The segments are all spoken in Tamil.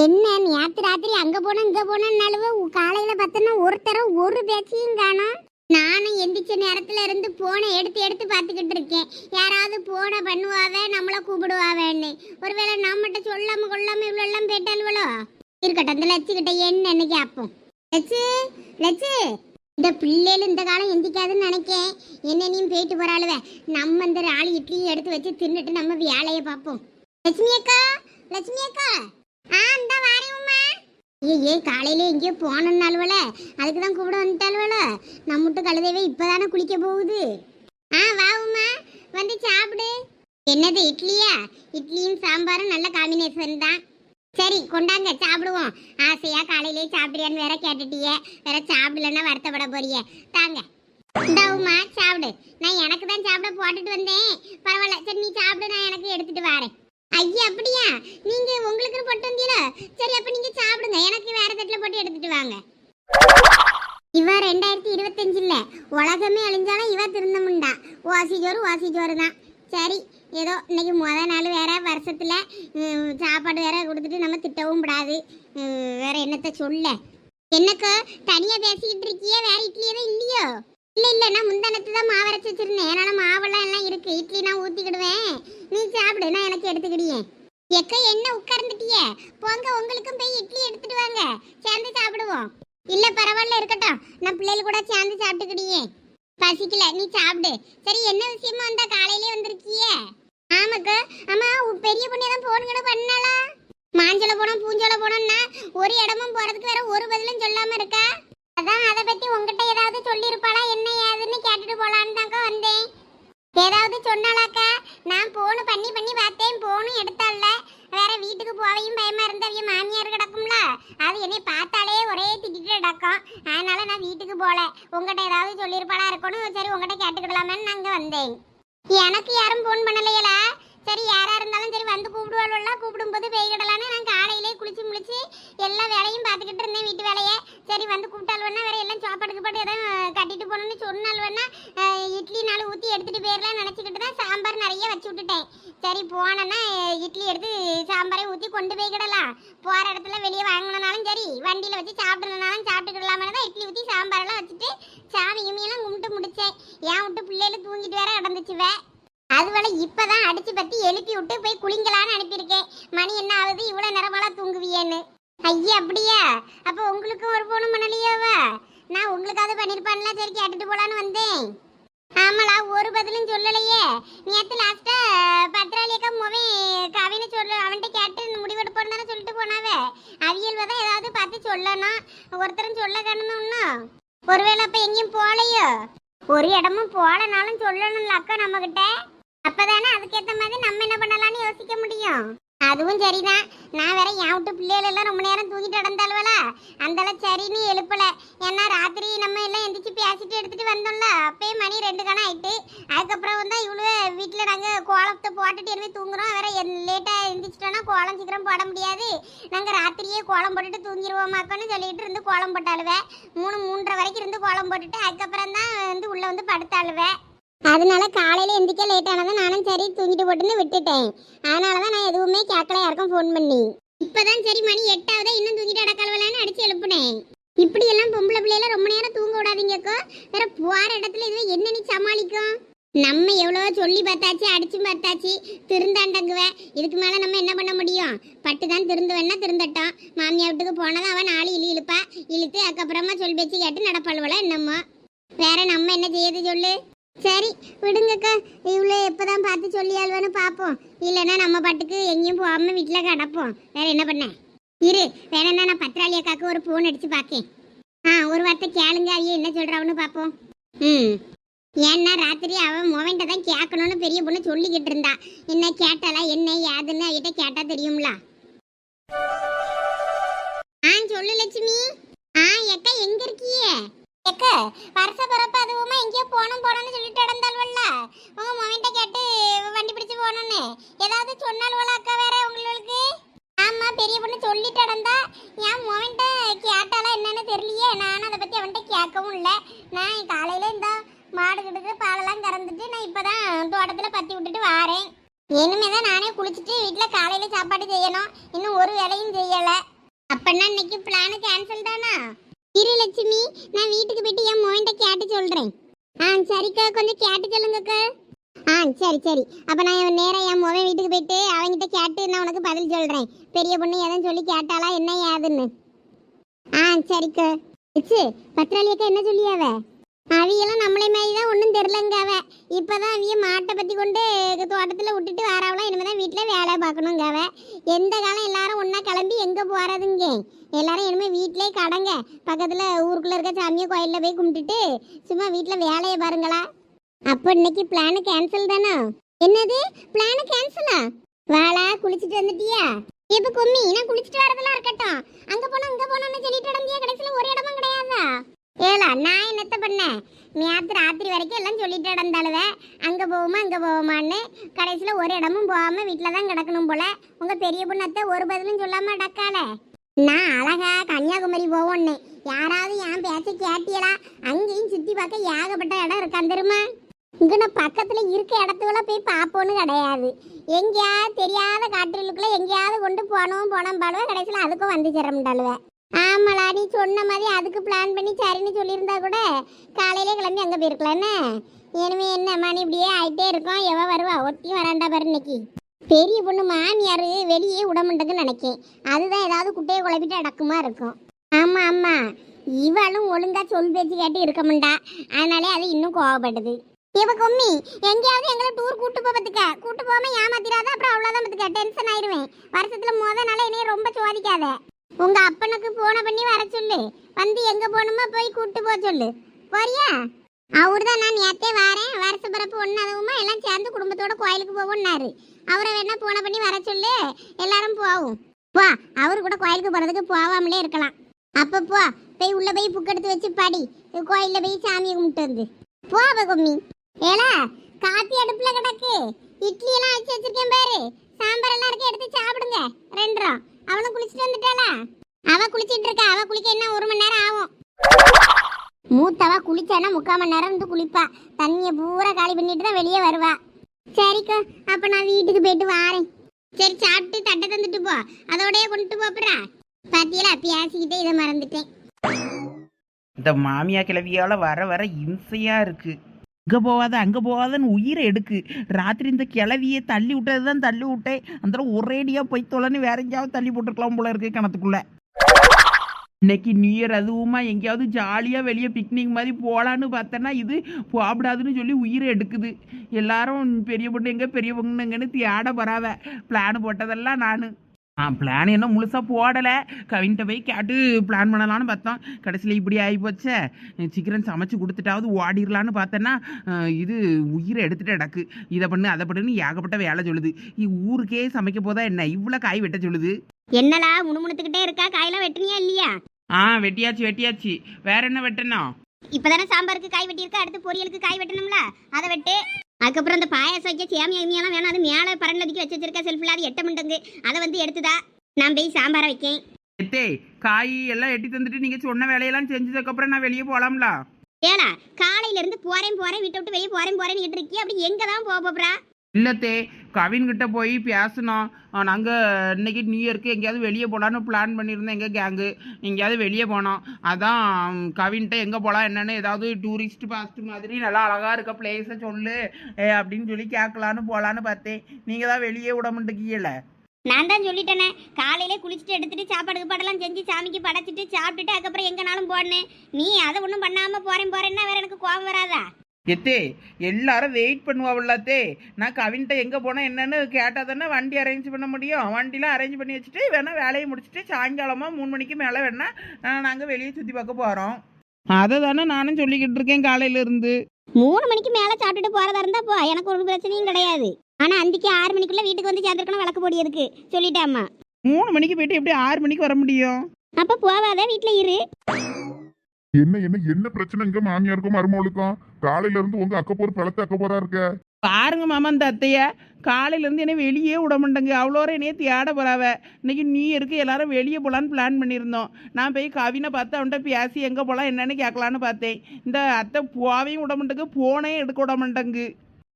என்ன நேத்து ராத்திரி அங்க போனோம் இங்க போனோம்னாலும் காலையில பார்த்தோன்னா ஒருத்தர ஒரு பேச்சையும் காணும். நானும் எந்திரிச்ச நேரத்துல இருந்து போனை எடுத்து எடுத்து பார்த்துக்கிட்டு இருக்கேன். யாராவது போனை பண்ணுவாவே நம்மள கூப்பிடுவாவேன்னு. ஒருவேளை நம்மகிட்ட சொல்லாம கொள்ளாம இவ்வளோ எல்லாம் போயிட்டாலுவளோ இருக்கட்டும் இந்த லட்சுக்கிட்ட என்னன்னு கேட்போம் லட்சு லட்சு இந்த பிள்ளைகள் இந்த காலம் எந்திக்காதுன்னு நினைக்கேன். என்னென்னையும் போயிட்டு போறாளுவே நம்ம இந்த ஆளு இட்லியும் எடுத்து வச்சு தின்னுட்டு நம்ம வேலையை பார்ப்போம். லட்சுமி அக்கா லட்சுமி அக்கா. ஆ இந்த வாரேன் உம்மா ஏ ஏ காலையில எங்கேயோ போனோம்னாலுவல அதுக்கு தான் கூப்பிட வந்துட்டாலுவல நம்மட்டு கழுதைவே இப்பதானே குளிக்க போகுது. ஆ வா உம்மா வந்து சாப்பிடு. என்னது இட்லியா? இட்லியும் சாம்பாரும் நல்ல காம்பினேஷன் தான். சரி கொண்டாங்க சாப்பிடுவோம். ஆசையா காலையிலே சாப்பிடுறியான்னு வேற கேட்டுட்டியே. வேற சாப்பிடலன்னா வருத்தப்பட போறியே. தாங்க. இந்தாவுமா சாப்பிடு. நான் எனக்கு தான் சாப்பிட போட்டுட்டு வந்தேன். பரவாயில்ல. சரி நீ சாப்பிடு நான் எனக்கு எடுத்துட்டு வரேன். ஐயா அப்படியா? நீங்க உங்களுக்கு போட்டு வந்தீங்களா சரி அப்ப நீங்க சாப்பிடுங்க. எனக்கு வேற தட்டுல போட்டு எடுத்துட்டு வாங்க. இவ ரெண்டாயிரத்தி இருபத்தஞ்சுல உலகமே அழிஞ்சாலும் இவ திருந்தமுண்டா. ஓசி ஜோறு ஓசி ஜோறு தான் சரி ஏதோ இன்னைக்கு முத நாள் வேற வருஷத்துல சாப்பாடு வேற கொடுத்துட்டு நம்ம திட்டவும் கூடாது. ம், வேற என்னத்த சொல்ல? என்னக்கா தனியா பேசிக்கிட்டு இருக்கியே வேற இட்லி எதுவும் இல்லையோ? இல்ல இல்ல நான் முந்தானத்து தான் மாவு அரைச்சி வச்சிருந்தேன். அதனால மாவெல்லாம் எல்லாம் இருக்கு. இட்லி நான் ஊத்திக்கிடுவேன். நீ சாப்பிடு நான் எனக்கு எடுத்துக்கிடியே. எக்க என்ன உட்கார்ந்துட்டியே? போங்க உங்களுக்கும் போய் இட்லி எடுத்துட்டு வாங்க. சேர்ந்து சாப்பிடுவோம். இல்ல பரவாயில்ல இருக்கட்டும். நான் பிள்ளைகள் கூட சேர்ந்து சாப்பிட்டுக்கிடியே. பசிக்கல நீ சாப்பிடு. சரி என்ன விஷயமா வந்தா காலையிலே வந்திருக்கிய? ஆமாக்கா ஆமா பெரிய பொண்ணு தான் போன் கூட பண்ணாளா? மாஞ்சல போனோம் பூஞ்சோல போனோம்னா ஒரு இடமும் போறதுக்கு வேற ஒரு பதிலும் சொல்லாம இருக்கா? அதான் உங்ககிட்ட ஏதாவது சொல்லியிருப்பாளா? என்ன ஏதுன்னு கேட்டுட்டு போலான்னு தாங்க வந்தேன். ஏதாவது சொன்னாலாக்கா நான் போன் பண்ணி பண்ணி பார்த்தேன். போனும் எடுத்தால வேற வீட்டுக்கு போவையும் பயமா இருந்த மாமியார் கிடக்கும்ல. அது என்னை பார்த்தாலே ஒரே திட்டிட்டு கிடக்கும். அதனால நான் வீட்டுக்கு போல. உங்ககிட்ட ஏதாவது சொல்லியிருப்பாளா இருக்கணும்? சரி உங்ககிட்ட கேட்டுக்கிடலாமேன்னு நாங்கள் வந்தேன். எனக்கு யாரும் ஃபோன் பண்ணலையலா? சரி யாரா இருந்தாலும் சரி வந்து கூப்பிடுவாள்லாம் கூப்பிடும்போது பெய்கிடலான்னு நான் காலையிலே குளிச்சு முழிச்சு எல்லா வேலையும் பார்த்துக்கிட்டு இருந்தேன் வீட்டு வேலையை. சரி வந்து கூப்பிட்டால் வேணா வேற எல்லாம் சாப்பாடுக்கு போட்டு எதாவது கட்டிட்டு போகணும்னு சொன்னால் வேணா இட்லி நாலு ஊற்றி எடுத்துகிட்டு போயிடலாம் நினச்சிக்கிட்டு தான் சாம்பார் நிறைய வச்சு விட்டுட்டேன். சரி போனேன்னா இட்லி எடுத்து சாம்பாரை ஊற்றி கொண்டு போய்க்கிடலாம் போகிற இடத்துல வெளியே வாங்கினாலும் சரி வண்டியில் வச்சு சாப்பிடணுனாலும் சாப்பிட்டுக்கிடலாமே தான் இட்லி ஊற்றி சாம்பாரெல்லாம் வச்சுட்டு சாமி கிமியெல்லாம் கும்பிட்டு முடிச்சேன். ஏன் விட்டு பிள்ளைகள் தூங்கிட்டு வேற கிடந்துச்சுவேன் அதுவரை இப்பதான் அடிச்சு பத்தி எழுப்பி விட்டு போய் குளிங்களான்னு அனுப்பியிருக்கேன். மணி என்ன ஆகுது? இவ்வளவு நேரமெல்லாம் தூங்குவியேன்னு. ஐயா அப்படியா? அப்ப உங்களுக்கும் ஒரு போனும் பண்ணலையாவா நான் உங்களுக்காவது பண்ணிருப்பான்ல? சரி கேட்டுட்டு போலான்னு வந்தேன். ஆமாளா ஒரு பதிலும் சொல்லலையே. நேத்து லாஸ்டா பத்ராலியக்கா முவை கவினை சொல்ல அவன்கிட்ட கேட்டு முடிவெடுப்போன்னு தானே சொல்லிட்டு போனாவே? அவியல் தான் ஏதாவது பார்த்து சொல்லணும் ஒருத்தரும் சொல்ல காணும்னா ஒருவேளை அப்ப எங்கேயும் போகலையோ? ஒரு இடமும் போலனாலும் சொல்லணும்ல அக்கா நம்மகிட்ட. அப்பதானே அதுக்கேத்த மாதிரி நம்ம என்ன பண்ணலாம்னு யோசிக்க முடியும்? அதுவும் சரிதான். நான் வேற என் விட்டு பிள்ளைகள் எல்லாம் ரொம்ப நேரம் தூங்கிட்டு நடந்தாலுவல அந்தளவு சரின்னு எழுப்பல. ஏன்னா ராத்திரி நம்ம எல்லாம் எந்திரிச்சு பேசிட்டு எடுத்துட்டு வந்தோம்ல. அப்பயே மணி ரெண்டு கணம் ஆயிட்டு. அதுக்கப்புறம் வந்து இவ்வளோ வீட்டில் நாங்கள் கோலத்தை போட்டுட்டு இனிமேல் தூங்குறோம். வேற லேட்டாக எழுந்திரிச்சிட்டோன்னா கோலம் சீக்கிரம் போட முடியாது. நாங்கள் ராத்திரியே கோலம் போட்டுட்டு தூங்கிடுவோமாக்கன்னு சொல்லிட்டு இருந்து கோலம் போட்டாளுவேன் மூணு மூன்றரை வரைக்கும் இருந்து கோலம் போட்டுட்டு அதுக்கப்புறம் தான் வந்து உள்ளே வந்து படுத்தாளுவேன் அதனால காலையில் எந்திரிக்க லேட் ஆனதை நானும் சரி தூங்கிட்டு போட்டுன்னு விட்டுட்டேன். அதனால தான் நான் எதுவுமே கேட்கல யாருக்கும் ஃபோன் பண்ணி. இப்போதான் சரி மணி எட்டாவதா இன்னும் தூங்கிட்டு அடக்கலவலான்னு அடிச்சு எழுப்புனேன். இப்படி எல்லாம் பொம்பளை பிள்ளையில ரொம்ப நேரம் தூங்க விடாதீங்கக்கோ வேற போற இடத்துல இதுவே என்ன நீ சமாளிக்கும்? நம்ம எவ்வளவோ சொல்லி பார்த்தாச்சு அடிச்சு பார்த்தாச்சு திருந்தாண்டங்குவேன் இதுக்கு மேலே நம்ம என்ன பண்ண முடியும்? பட்டு தான் திருந்து வேணா திருந்தட்டோம். மாமியா வீட்டுக்கு போனதும் அவன் நாலு இழி இழுப்பா. இழுத்து அதுக்கப்புறமா சொல் பேச்சு கேட்டு நடப்பாளுவல என்னமோ. வேற நம்ம என்ன செய்யுது சொல்லு. சரி விடுங்கக்கா. இவ்வளோ எப்போதான் பார்த்து சொல்லி சொல்லியாள்வேன்னு பார்ப்போம் இல்லைன்னா நம்ம பாட்டுக்கு எங்கேயும் போகாம வீட்டில் கிடப்போம். வேற என்ன பண்ண? இரு வேணா நான் பத்ராளி அக்காவுக்கு ஒரு ஃபோன் அடிச்சு பார்க்கேன் ஆ ஒரு வார்த்தை கேளுங்க ஐயா என்ன சொல்கிறான்னு பார்ப்போம் ம். ஏன்னா ராத்திரி அவன் மொவன்ட்ட தான் கேட்கணும்னு பெரிய பொண்ணு சொல்லிக்கிட்டு இருந்தா. என்ன கேட்டாலா என்ன ஏதுன்னு அவகிட்ட கேட்டா தெரியும்ல. ஆ சொல்லு லட்சுமி. ஆ எக்கா எங்க இருக்கியே? எக்க வருஷ பிறப்பு அதுவுமா எங்கேயோ போகணும் போகணும்னு சொல்லிட்டு நடந்தாள்வல்ல உங்க மொமெண்ட்டை கேட்டு வண்டி பிடிச்சு போகணும்னு. ஏதாவது சொன்னால்வல அக்கா வேற உங்களுக்கு? ஆமா பெரிய பொண்ணு சொல்லிட்டு நடந்தா என் மொமெண்ட்டை கேட்டாலா என்னன்னு தெரியலையே. நானும் அதை பத்தி அவன்கிட்ட கேட்கவும் இல்லை. நான் காலையில இந்த மாடு கிடுக்கு பாலெல்லாம் கறந்துட்டு நான் இப்பதான் தோட்டத்துல பத்தி விட்டுட்டு வாரேன். இனிமே தான் நானே குளிச்சுட்டு வீட்டில் காலையில் சாப்பாடு செய்யணும். இன்னும் ஒரு வேலையும் செய்யலை. அப்படின்னா இன்னைக்கு பிளானு கேன்சல் தானா? இரு லட்சுமி நான் வீட்டுக்கு போயிட்டு என் மோயின்ட்ட கேட்டு சொல்றேன். ஆ சரிக்கா கொஞ்சம் கேட்டு சொல்லுங்கக்கா. ஆ சரி சரி. அப்ப நான் நேராக என் மோவன் வீட்டுக்கு போயிட்டு அவங்கிட்ட கேட்டு நான் உனக்கு பதில் சொல்றேன். பெரிய பொண்ணு எதுவும் சொல்லி கேட்டாளா என்ன ஏதுன்னு? ஆ சரிக்கா. இச்சு பத்ராளியக்கா என்ன சொல்லியாவ? அவியெல்லாம் நம்மளே மாதிரி தான் ஒன்றும் தெரிலங்க அவ. இப்போதான் அவிய மாட்டை பற்றி கொண்டு தோட்டத்தில் விட்டுட்டு வராவலாம் இனிமேல் தான் வீட்டில் வேலை பார்க்கணுங்க அவ. எந்த காலம் எல்லாரும் ஒன்றா கிளம்பி எங்கே போகிறதுங்க எல்லாரும் இனிமேல் வீட்டிலே கடங்க. பக்கத்தில் ஊருக்குள்ளே இருக்க சாமியை கோயிலில் போய் கும்பிட்டுட்டு சும்மா வீட்டில் வேலையை பாருங்களா. அப்போ இன்னைக்கு பிளானு கேன்சல் தானே? என்னது? பிளானு கேன்சலா வாளா குளிச்சுட்டு வந்துட்டியா? இப்போ கும்மி நான் குளிச்சுட்டு வரதெல்லாம் இருக்கட்டும். அங்கே போனோம் அங்க போனோம்னு சொல்லி நடந்தியா கடைசியில ஒரு இடமும் கிடையாதா ஏலா நான் என்னத்த பண்ணேன் நேற்று ராத்திரி வரைக்கும் எல்லாம் சொல்லிட்டு நடந்தாளுவ. அங்கே போவோமா அங்கே போவோமான்னு. கடைசியில் ஒரு இடமும் போகாம வீட்டில் தான் கிடக்கணும் போல. உங்கள் பெரிய பொண்ணத்தை ஒரு பதிலும் சொல்லாமல் டக்கால நான் அழகா கன்னியாகுமரி போவோன்னு. யாராவது என் பேச்ச கேட்டியலா அங்கேயும் சுற்றி பார்க்க ஏகப்பட்ட இடம் இருக்கான் தெரியுமா? இங்கன பக்கத்தில் இருக்க இடத்துக்குள்ள போய் பார்ப்போன்னு கிடையாது. எங்கேயாவது தெரியாத காட்டுகளுக்குள்ள எங்கேயாவது கொண்டு போனோம் போனோம் பாடுவேன் கடைசியில் அதுக்கும் வந்து சேரமுண்டாளுவ. ஆமாடா நீ சொன்ன மாதிரி அதுக்கு பிளான் பண்ணி சரின்னு சொல்லியிருந்தா கூட காலையிலே கிளம்பி அங்கே போயிருக்கலான்னு இனிமே என்ன மணி இப்படியே ஆகிட்டே இருக்கோம். எவ வருவா? ஒட்டியும் வராண்டா பாரு இன்னைக்கு. பெரிய பொண்ணு மாமியார் வெளியே விடமுண்டதுன்னு நினைக்கேன். அதுதான் ஏதாவது குட்டையை குழப்பிட்டு அடக்குமா இருக்கும். ஆமாம் ஆமாம் இவளும் ஒழுங்காக சொல் பேச்சு கேட்டு இருக்க மாட்டா. அதனாலே அது இன்னும் கோவப்படுது. இவ கொம்மி எங்கேயாவது எங்களை டூர் கூட்டு போறதுக்க கூட்டு போகாம ஏமாத்திராத அப்புறம் அவ்வளோதான் பார்த்துக்க. டென்ஷன் ஆயிடுவேன் வருஷத்தில் முத நாள என்னைய ரொம்ப சோதிக்காத. உங்க அப்பனுக்கு போன பண்ணி வர சொல்லு. வந்து எங்க போகணுமோ போய் கூட்டு போக சொல்லு. போறியா? அவர்தான் நான் நேத்தே வாரேன். வருஷ பிறப்பு ஒன்னாதவுமா எல்லாம் சேர்ந்து குடும்பத்தோட கோயிலுக்கு போவோம்னாரு. அவரை வேணா போன பண்ணி வர சொல்லு. எல்லாரும் போவோம். போ. அவரு கூட கோயிலுக்கு போறதுக்கு போவாமலே இருக்கலாம். அப்ப போ. போய் உள்ள போய் புக்கெடுத்து வச்சு படி. கோயில்ல போய் சாமியை கும்பிட்டு வந்து. போ கும்மி. ஏலா காப்பி அடுப்புல கிடக்கு. இட்லி எல்லாம் வச்சு வச்சிருக்கேன் பாரு. சாம்பார் எல்லாம் இருக்கு எடுத்து சாப்பிடுங்க. ரெண்டரும் அவளும் குளிச்சுட்டு வந்துட்டாளா? அவ குளிச்சிட்டு இருக்கா. அவ குளிக்க என்ன ஒரு மணி நேரம் ஆகும். மூத்தவா குளிச்சானா முக்கால் மணி நேரம் வந்து குளிப்பா. தண்ணியை பூரா காலி பண்ணிட்டு தான் வெளியே வருவா. சரிக்கா அப்ப நான் வீட்டுக்கு போயிட்டு வாரேன். சரி சாப்பிட்டு தட்டை தந்துட்டு போ. அதோடய கொண்டு போப்புறா பாத்தியலா பேசிக்கிட்டே இதை மறந்துட்டேன். இந்த மாமியா கிளவியால வர வர இம்சையா இருக்கு. அங்க போகாத அங்க போகாதன்னு உயிரை எடுக்கு. ராத்திரி இந்த கிளவியை தள்ளி விட்டது தான் தள்ளி விட்டேன். அந்த ஒரேடியா போய் தொலைன்னு வேற எங்கேயாவது தள்ளி போட்டுருக்கலாம் போல இருக்கு கிணத்துக்குள்ள. இன்னைக்கு நியூ இயர் அதுவுமா எங்கேயாவது ஜாலியாக வெளியே பிக்னிக் மாதிரி போகலான்னு பார்த்தேன்னா இது போகக்கூடாதுன்னு சொல்லி உயிரை எடுக்குது. எல்லாரும் பெரிய பொண்ணு எங்கே பெரிய பொண்ணுங்கன்னு தேட வராத. பிளான் போட்டதெல்லாம் நான். ஆ பிளான் என்ன முழுசாக போடலை. கவின்கிட்ட போய் கேட்டு பிளான் பண்ணலான்னு பார்த்தோம். கடைசியில் இப்படி ஆகி போச்சே சீக்கிரம் சமைச்சு கொடுத்துட்டாவது ஓடிடலான்னு பார்த்தேன்னா இது உயிரை எடுத்துட்டு கிடக்கு இதை பண்ணு அதை பண்ணுன்னு ஏகப்பட்ட வேலை சொல்லுது. ஊருக்கே சமைக்க போதா என்ன? இவ்வளோ காய் வெட்ட சொல்லுது. என்னலா முணுமுணுத்துக்கிட்டே இருக்கா? காயெல்லாம் வெட்டினியா இல்லையா? ஆ வெட்டியாச்சு வெட்டியாச்சு. வேற என்ன வெட்டணும்? இப்பதானே சாம்பாருக்கு காய் வெட்டியிருக்கா? அடுத்து பொரியலுக்கு காய் வெட்டணும்ல? அதை வெட்டு. அதுக்கப்புறம் அந்த பாயாசம் வைக்க சேமியா இமியெல்லாம் வேணாம். அது மேலே பரண்டதுக்கு வச்சு வச்சிருக்க செல்ஃபில் அது எட்ட முண்டங்கு. அதை வந்து எடுத்துதா? நான் போய் சாம்பாரை வைக்கேன். எத்தே காய் எல்லாம் எட்டி தந்துட்டு நீங்கள் சொன்ன வேலையெல்லாம் செஞ்சதுக்கப்புறம் நான் வெளியே போகலாம்ல ஏலா காலையில இருந்து போறேன் போறேன் வீட்டை விட்டு வெளியே போறேன் போறேன்னு இருக்கி அப்படி எங்க தான் போக போறா இல்லத்தே கவின்கிட்ட போய் பேசினோம் நாங்கள் இன்னைக்கு நியூ இயர்க்கு எங்கேயாவது வெளியே போகலான்னு பிளான் பண்ணியிருந்தோம் எங்கள் கேங்கு எங்கேயாவது வெளியே போனோம் அதான் கவின்கிட்ட எங்கே போகலாம் என்னென்னு ஏதாவது டூரிஸ்ட் பாஸ்ட் மாதிரி நல்லா அழகாக இருக்க பிளேஸை சொல்லு. ஏ, அப்படின்னு சொல்லி கேட்கலான்னு போகலான்னு பார்த்தேன். நீங்கள் தான் வெளியே விட மாட்டேங்கல? நான் தான் சொல்லிட்டேனே. காலையிலே குளிச்சுட்டு எடுத்துட்டு சாப்பாடு கீப்பாடெல்லாம் செஞ்சு சாமிக்கு படைச்சிட்டு சாப்பிட்டுட்டு அதுக்கப்புறம் எங்கனாலும் போடணும் நீ அதை ஒன்றும் பண்ணாமல் போகிறேன் போகிறேன்னா வேற எனக்கு கோபம் வராதா? எத்தே எல்லாரும் வெயிட் பண்ணுவாவில்லத்தே நான் கவின்கிட்ட எங்கே போனால் என்னன்னு கேட்டால் தானே வண்டி அரேஞ்ச் பண்ண முடியும். வண்டிலாம் அரேஞ்ச் பண்ணி வச்சுட்டு வேணால் வேலையை முடிச்சுட்டு சாயங்காலமாக மூணு மணிக்கு மேலே வேணால் நாங்கள் வெளியே சுற்றி பார்க்க போகிறோம் அதை தானே நானும் சொல்லிக்கிட்டு இருக்கேன் காலையிலேருந்து. மூணு மணிக்கு மேல சாப்பிட்டுட்டு போறதா இருந்தா போ எனக்கு ஒரு பிரச்சனையும் கிடையாது. ஆனா அந்திக்கு ஆறு மணிக்குள்ள வீட்டுக்கு வந்து சேர்ந்துருக்கணும் விளக்கு பொடியதுக்கு சொல்லிட்டாமா மூணு மணிக்கு போயிட்டு எப்படி ஆறு மணிக்கு வர முடியும்? அப்ப போவாத வீட்டுல இரு. என்ன என்ன என்ன பிரச்சனை? இங்க மாமியாருக்கும் மருமகளுக்கும் காலையில இருந்து உங்க அக்க போற பழத்த அக்க போறா இருக்க? பாருங்க மாமா அந்த அத்தைய. காலையிலேருந்து என்ன வெளியே விட மாட்டேங்க அவ்வளோ என்னைய தேட போறாவ. இன்னைக்கு நீ இருக்கு எல்லாரும் வெளியே போகலான்னு பிளான் பண்ணியிருந்தோம். நான் போய் கவினை பார்த்து அவன்கிட்ட பேசி எங்கே போகலாம் என்னன்னு கேட்கலான்னு பார்த்தேன். இந்த அத்தை போவையும் விட மாட்டேங்க போனே எடுக்க விட மாட்டேங்கு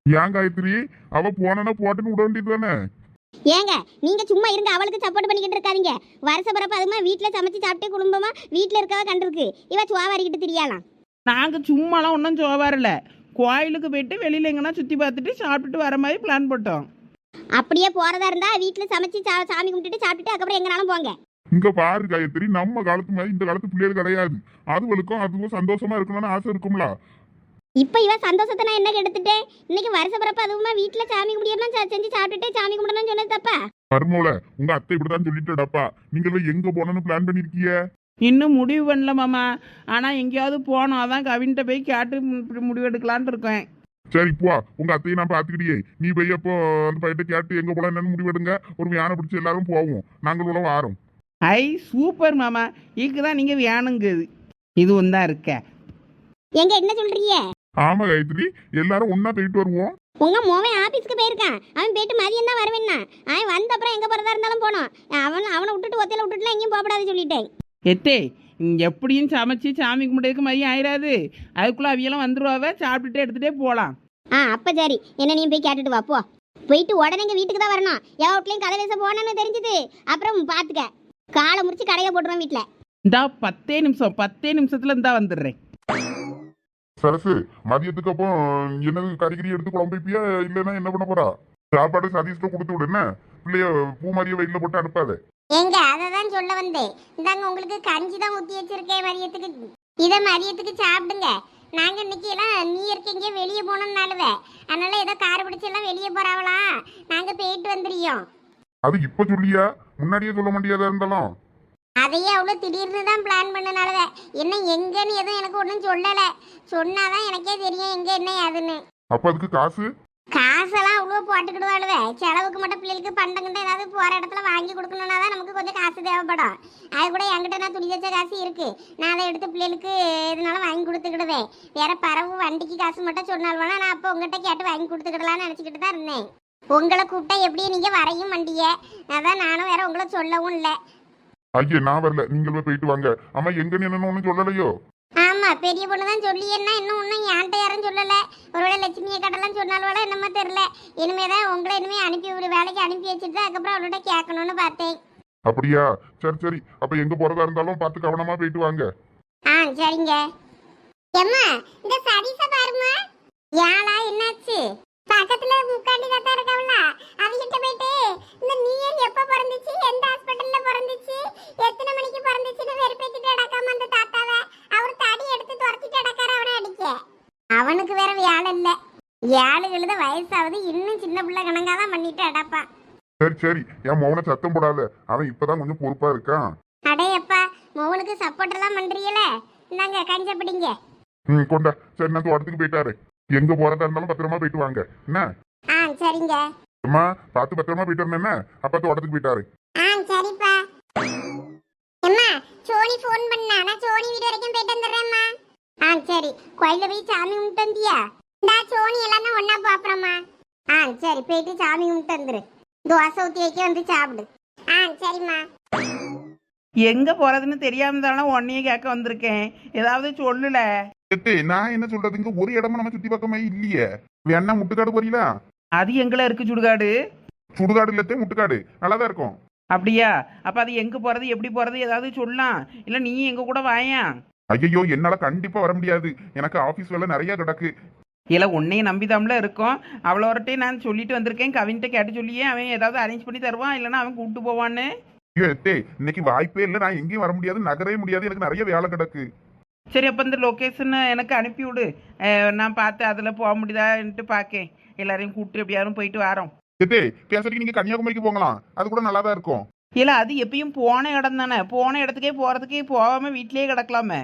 ஏன் காயத்ரி? அவ போனா போட்டுன்னு விட வேண்டியது தானே? ஏங்க நீங்க சும்மா இருங்க அவளுக்கு சப்போர்ட் பண்ணிக்கிட்டு இருக்காதீங்க. வருஷ பிறப்பு அதுமா வீட்டுல சமைச்சு சாப்பிட்டு குடும்பமா வீட்டுல இருக்கவ கண்டிருக்கு. இவ சுவாவாரிக்கிட்டு திரியாலாம் நாங்கள் சும்மாலாம் ஒன்றும் சோவாரில்ல கோயிலுக்கு போயிட்டு வெளியில் எங்கன்னா சுற்றி பார்த்துட்டு சாப்பிட்டுட்டு வர மாதிரி பிளான் போட்டோம். அப்படியே போறதா இருந்தா வீட்டுல சமைச்சு சா- சாமி கும்பிட்டுட்டு சாப்பிட்டுட்டு அதுக்கப்புறம் எங்கனாலும் போங்க. இங்க பாரு காயத்ரி நம்ம காலத்து மாதிரி இந்த காலத்து பிள்ளைகள் கிடையாது. அதுகளுக்கும் அதுவும் சந்தோஷமா இருக்கணும்னு ஆசை இருக்கும்ல. இப்ப இவ சந்தோஷத்தை நான் என்ன கெடுத்துட்டேன்? இன்னைக்கு வருஷ பிறப்பு அதுவுமா வீட்டுல சாமி கும்பிடணும் செஞ்சு சாப்பிட்டுட்டு சாமி கும்பிடணும்னு சொன்னது தப்பா? மருமோல உங்க அத்தை இப்படிதான் சொல்லிட்டடப்பா. நீங்க எல்லாம் எங்க போனோம்னு பிளான் பண்ணிருக்கீங்க? இன்னும் முடிவு பண்ணல மாமா. ஆனால் எங்கேயாவது போனோம். அதான் கவின்கிட்ட போய் கேட்டு இப்படி முடிவு எடுக்கலான்னு இருக்கேன். சரி போ. உங்க அத்தையை நான் பாத்துக்கிட்டே நீ போய் அப்போ அந்த பையட்ட கேட்டு எங்க போலாம் என்னன்னு முடிவெடுங்க. ஒரு வியானை பிடிச்சி எல்லாரும் போவோம். நாங்கள் உள்ள வாரோம். ஐ சூப்பர் மாமா. இதுக்கு தான் நீங்கள் வேணுங்குது இதுவும் தான் இருக்க. எங்க என்ன சொல்றீங்க? ஆமா காயத்ரி எல்லாரும் ஒண்ணா போயிட்டு வருவோம். உங்க மோவன் ஆபீஸ்க்கு போயிருக்கான் அவன் போயிட்டு மதியம் தான் வருவேன்னா. அவன் வந்த அப்புறம் எங்க போறதா இருந்தாலும் போனோம். அவன் அவனை விட்டுட்டு ஒத்தையில விட்டுட்டுலாம் எங்கேயும் போகக்கூடாது சொல்லிட்டேன். எத்தே எப்படியும் சமைச்சு சாமி கும்பிட்டதுக்கு மதியம் ஆயிராது. அதுக்குள்ளே அவியெல்லாம் வந்துருவாவ சாப்பிட்டுட்டு எடுத்துகிட்டே போகலாம் ஆ அப்ப சரி. என்ன நீ போய் கேட்டுட்டு வா போ. போயிட்டு உடனே எங்க வீட்டுக்கு தான் வரணும். எவ வீட்லயும் கதை பேச போனேன்னு தெரிஞ்சது. அப்புறம் பாத்துக்க. காலை முடிச்சு கடையை போட்டுருவேன் வீட்டுல இந்தா பத்தே நிமிஷம். பத்தே நிமிஷத்தில் இந்தா வந்துடுறேன். சரசு மதியத்துக்கு அப்போ என்னது கறிகறி எடுத்து குழம்பிப்பியா இல்லைன்னா என்ன பண்ண போறா? சாப்பாடு சதீஷ்ட கொடுத்து விடு என்ன? பிள்ளைய பூ மாதிரியே வெயில போட்டு அனுப்பாத. எங்க அதை தான் சொல்ல வந்தேன். இந்தாங்க உங்களுக்கு கஞ்சி தான் ஊத்தி வச்சிருக்கேன் மதியத்துக்கு. இதை மதியத்துக்கு சாப்பிடுங்க. நாங்க இன்னைக்கு எல்லாம் நீ இருக்கீங்க வெளியே போனோம்னாலுவே அதனால ஏதோ கார் பிடிச்சி எல்லாம் வெளியே போறாவளா? நாங்க போயிட்டு வந்துறியோம் அது இப்ப சொல்லியா? முன்னாடியே சொல்ல முடியாதா இருந்தாலும்? அதையே அவ்வளோ திடீர்னு தான் பிளான் பண்ணனாலவே என்ன எங்கன்னு எதுவும் எனக்கு ஒன்றும் சொல்லலை. சொன்னாதான் எனக்கே தெரியும் எங்க என்ன ஏதுன்னு அப்ப அதுக்கு காசு? காசெல்லாம் அவ்வளோ போட்டுக்கிடுவாளுவே செலவுக்கு மட்டும் பிள்ளைகளுக்கு பண்டங்கிட்ட ஏதாவது போகிற இடத்துல வாங்கி கொடுக்கணும்னா தான் நமக்கு கொஞ்சம் காசு தேவைப்படும். அது கூட என்கிட்ட நான் துணி வச்ச காசு இருக்கு. நான் அதை எடுத்து பிள்ளைகளுக்கு எதுனாலும் வாங்கி கொடுத்துக்கிடுவேன். வேற பறவு வண்டிக்கு காசு மட்டும் சொன்னால் வேணா நான் அப்போ உங்ககிட்ட கேட்டு வாங்கி கொடுத்துக்கிடலாம்னு நினச்சிக்கிட்டு தான் இருந்தேன். உங்களை கூப்பிட்டா எப்படியும் நீங்கள் வரையும் வண்டியை. அதான் நானும் வேற உங்களை சொல்லவும் இல்லை. ஐயே நான் வரல. போய் போயிட்டு வாங்க. அம்மா எங்க நின்னு ஒண்ணும் சொல்லலையோ? ஆமா பெரிய பொண்ணு தான் சொல்லியேன்னா இன்னும் ஒன்றும் என்கிட்ட யாரும் சொல்லல. ஒருவேளை லட்சுமியை கடலாம் சொன்னாலும் என்னமோ தெரியல. இனிமே தான் உங்களை இனிமே அனுப்பி ஒரு வேலைக்கு அனுப்பி வச்சுட்டு அதுக்கப்புறம் அவள்கிட்ட கேட்கணும்னு பார்த்தேன். அப்படியா? சரி சரி. அப்ப எங்க போறதா இருந்தாலும் பார்த்து கவனமா போயிட்டு வாங்க. ஆ சரிங்க. எம்மா இந்த சதீச பாருமா யாழா என்னாச்சு? பக்கத்துல முக்காண்டி தாத்தா இருக்காவல அவகிட்ட போயிட்டு இந்த நீர் எப்ப பிறந்துச்சு? எந்த ஹாஸ்பிடல்ல பிறந்துச்சு எத்தனை மணிக்கு பிறந்துச்சுன்னு வெறுப்பேத்திட்டு அடக்காம அந்த தாத்தாவை அவர் தடி எடுத்து துரத்திட்டு அடக்கார அவனை அடிக்க அவனுக்கு வேற வேலை இல்ல ஏழுகளுத வயசாவது இன்னும் சின்ன பிள்ளை கணங்காதான் பண்ணிட்டு அடப்பான் சரி என் மௌன சத்தம் போடாத. அவன் இப்பதான் கொஞ்சம் பொறுப்பா இருக்கான். அடையப்பா மோகனுக்கு சப்போர்ட் எல்லாம் பண்றீங்களே? இந்தாங்க கஞ்ச பிடிங்க. ம் கொண்டா. சரி நான் தோட்டத்துக்கு போயிட்டாரு எங்க போறதா இருந்தாலும் பத்திரமா போயிட்டு வாங்க. என்ன? ஆ சரிங்க. அம்மா பார்த்து பத்திரமா போயிட்டு வரணும் என்ன? அப்பா தோட்டத்துக்கு போயிட்டாரு ஆ சரிப்பா. அம்மா சோனி ஃபோன் பண்ணா. நான் சோனி வீடு வரைக்கும் போயிட்டு வந்துடுறேம்மா. ஆ சரி. கோயில்ல போய் சாமி கும்பிட்டு வந்தியா? இந்தா சோனி எல்லாம் ஒண்ணா பாப்புறம்மா ஆ சரி போயிட்டு சாமி கும்பிட்டு வந்துரு. தோசை ஊற்றி வைக்க வந்து சாப்பிடு. ஆ சரிம்மா. எங்கே போகிறதுன்னு தெரியாம தானே உன்னையே கேட்க வந்திருக்கேன். ஏதாவது சொல்லல. எத்தே நான் என்ன சொல்றது? இங்க ஒரு இடமும் நம்ம சுத்தி பக்கமே இல்லையே. வேணா முட்டுக்காடு போறீங்களா? அது எங்களை இருக்கு சுடுகாடு? சுடுகாடு இல்லத்தே முட்டுக்காடு. நல்லாதான் இருக்கும். அப்படியா? அப்போ அது எங்கே போகிறது எப்படி போகிறது ஏதாவது சொல்லலாம். இல்லை நீ எங்கள் கூட வாயா? ஐயோ என்னால கண்டிப்பா வர முடியாது. எனக்கு ஆபீஸ் வேலை நிறைய கிடக்கு. இல்லை உன்னைய நம்பிதாம்ல இருக்கோம். அவ்வளோரட்டையும் நான் சொல்லிட்டு வந்திருக்கேன். கவின்கிட்ட கேட்டு சொல்லியே அவன் ஏதாவது அரேஞ்ச் பண்ணி தருவான். இல்லைன்னா அவன் கூப்பிட்டு போவான்னு. எத்தே இன்னைக்கு வாய்ப்பே இல்லை. நான் எங்கேயும் வர முடியாது நகரவே முடியாது. எனக்கு நிறைய வேலை கிடக்கு. சரி அப்போ இந்த லொக்கேஷன் எனக்கு அனுப்பி விடு. நான் பார்த்து அதில் போக முடியுதான்ட்டு பார்க்கேன் எல்லாரையும் கூப்பிட்டு எப்படியாரும் போயிட்டு வரோம். எத்தே பேசுறதுக்கு நீங்க கன்னியாகுமரிக்கு போகலாம். அது கூட நல்லா தான் இருக்கும். இல்லை அது எப்பயும் போன இடம் தானே. போன இடத்துக்கே போகிறதுக்கே போகாமல் வீட்லயே கிடக்கலாமே.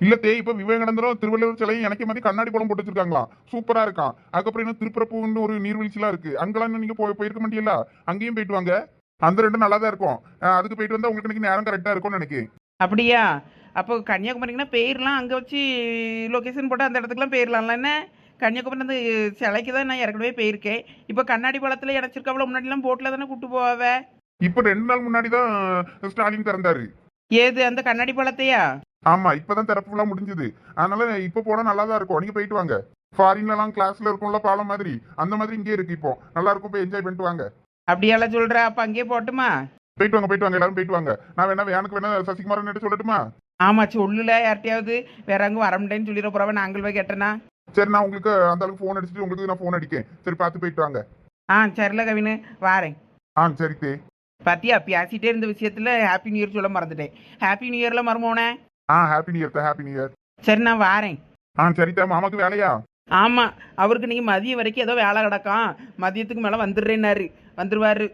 இல்லத்தே இப்ப விவேகானந்தரும் திருவள்ளுவர் சிலையும் எனக்கு மாதிரி கண்ணாடி படம் போட்டு வச்சிருக்காங்களாம் சூப்பரா இருக்கான் அதுக்கப்புறம் இன்னும் திருப்பரப்புன்னு ஒரு நீர்வீழ்ச்சிலாம் இருக்கு. அங்கெல்லாம் நீங்க போய் போயிருக்க மாட்டீங்களா அங்கேயும் போயிட்டு வாங்க. அந்த ரெண்டும் நல்லா தான் இருக்கும். அதுக்கு போயிட்டு வந்தா உங்களுக்கு இன்னைக்கு நேரம் கரெக்டா இருக்கும்னு நினைக்கிறேன். அப்படியா? அப்போ கன்னியாகுமரிக்குன்னா போயிடலாம் அங்கே வச்சு லொக்கேஷன் போட்டு அந்த இடத்துக்குலாம் போயிடலாம்ல என்ன? கன்னியாகுமரி அந்த சிலைக்கு தான் நான் ஏற்கனவே போயிருக்கேன். இப்போ கண்ணாடி பழத்தில் இணைச்சிருக்காவில் முன்னாடிலாம் போட்டில் தானே கூட்டு போவாவ? இப்ப ரெண்டு நாள் முன்னாடி தான் ஸ்டாலின் திறந்தாரு ஏது அந்த கண்ணாடி பழத்தையா ஆமா இப்பதான் திறப்புலாம் முடிஞ்சது. அதனால இப்ப போனா நல்லா தான் இருக்கும். நீங்க போயிட்டு வாங்க. ஃபாரின்லலாம் கிளாஸ்ல இருக்கும்ல பாலம் மாதிரி. அந்த மாதிரி இங்கே இருக்கு இப்போ. நல்லா இருக்கும் போய் என்ஜாய் பண்ணிட்டு வாங்க. அப்படியெல்லாம் சொல்ற அப்ப அங்கேயே போட்டுமா? போயிட்டு வாங்க போயிட்டு வாங்க எல்லாரும் போயிட்டு வாங்க. நான் வேணா எனக்கு வேணா சசிகுமாரன் எடுத்து சொல்லட்டுமா? ஆமா சொல்லுல யார்ட்டையாவது வேற அங்க வர முடியேன்னு சொல்லிட போறவன் நாங்கள் போய் கேட்டேனா? சரி நான் உங்களுக்கு அந்த அளவுக்கு ஃபோன் அடிச்சுட்டு உங்களுக்கு நான் ஃபோன் அடிக்கேன். சரி பார்த்து போயிட்டு வாங்க. ஆ சரில கவினு வாரேன். ஆ சரி தே. பாத்தியா பேசிட்டே இருந்த விஷயத்துல ஹாப்பி நியூ இயர் சொல்ல மறந்துட்டேன். ஹாப்பி நியூ இயர்ல மருமோனே. ஆ happy new year happy new year சரி நான் வாரேன். ஆ சரி தே மாமாக்கு வேலையா? ஆமா அவருக்கு நீங்க மதியம் வரைக்கும் ஏதோ வேலை கிடக்கும். மதியத்துக்கு மேல வந்துடுறேன்னாரு வந்துருவாரு.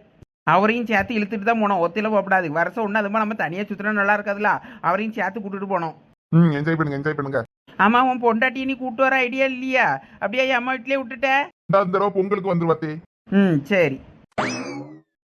அவரையும் சேர்த்து இழுத்துட்டு தான் போனோம். ஒத்தையில போகக்கூடாது வருஷம் ஒன்று அதுமா நம்ம தனியாக சுத்தினா நல்லா இருக்காதுல்ல. அவரையும் சேர்த்து கூட்டிட்டு போனோம். ம் என்ஜாய் பண்ணுங்க என்ஜாய் பண்ணுங்க. ஆமா உன் பொண்டாட்டி நீ கூட்டு வர ஐடியா இல்லையா? அப்படியே என் அம்மா வீட்லயே விட்டுட்ட? இந்த தடவை பொங்கலுக்கு வந்துருவாத்தே ம் சரி.